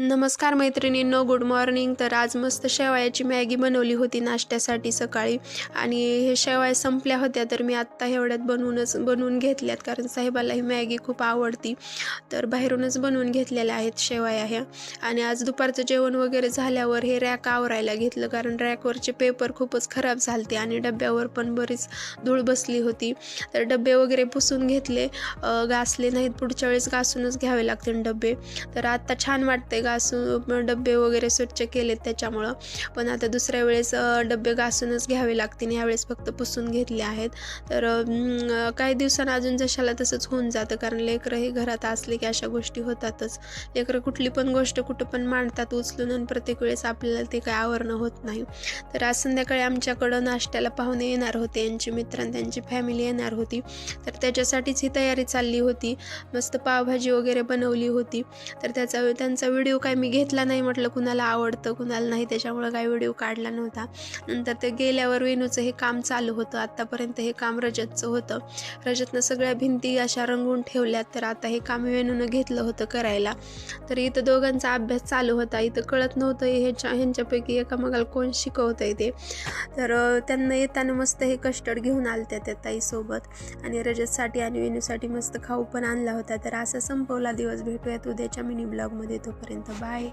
नमस्कार मैत्रिणींनो good morning तर आज मस्त शेवयाची मॅगी बनवली होती नाश्त्यासाठी सकाळी. आणि हे शेवया संपल्या होत्या तर मी आत्ता एवढ्यात बनवूनच बनवून घेतल्यात. कारण साहेबाला ही मॅगी खूप आवडती. तर बाहेरूनच बनवून घेतलेल्या आहेत शेवया ह्या. आणि आज दुपारचं जेवण वगैरे झाल्यावर हे रॅक आवरायला घेतलं. कारण रॅकवरचे पेपर खूपच खराब झालते आणि डब्यावर पण बरीच धूळ बसली होती. तर डबे वगैरे पुसून घेतले. घासले नाहीत. पुढच्या वेळेस घासूनच घ्यावे लागतील डबे. तर आत्ता छान वाटते घासून डबे वगैरे स्वच्छ केलेत त्याच्यामुळं. पण आता दुसऱ्या वेळेस डबे घासूनच घ्यावे लागतील. यावेळेस फक्त पुसून घेतले आहेत. तर काही दिवसांना अजून जशाला तसंच होऊन जातं. कारण लेकरं हे घरात असले की अशा गोष्टी होतातच. लेकरं कुठली पण गोष्ट कुठं पण मांडतात उचलून आणि प्रत्येक वेळेस आपल्याला ते काय आवरणं होत नाही. तर आज संध्याकाळी आमच्याकडं नाश्त्याला पाहुणे येणार होते. यांचे मित्र आणि त्यांची फॅमिली येणार होती. तर त्याच्यासाठीच ही तयारी चालली होती. मस्त पावभाजी वगैरे बनवली होती. तर त्याचा त्यांचा व्हिडिओ काय मी घेतला नाही म्हटलं कुणाला आवडतं कुणाला नाही त्याच्यामुळं काही व्हिडिओ काढला नव्हता. नंतर ते गेल्यावर वेणूचं हे काम चालू होतं. आत्तापर्यंत हे काम रजतचं होतं. रजतनं सगळ्या भिंती अशा रंगवून ठेवल्यात. तर आता हे काम वेणूनं घेतलं होतं करायला. तर इथं दोघांचा अभ्यास चालू होता. इथं कळत नव्हतं ह्याच्या ह्यांच्यापैकी एकामेकाला कोण शिकवतं आहे ते. तर त्यांना येताना मस्त हे कस्टर्ड घेऊन आलत्या त्या ताईसोबत. आणि रजतसाठी आणि वेणूसाठी मस्त खाऊ पण आणला होता. तर असा संपवला दिवस. भेटूयात उद्याच्या मिनी ब्लॉगमध्ये तोपर्यंत. and bye-bye.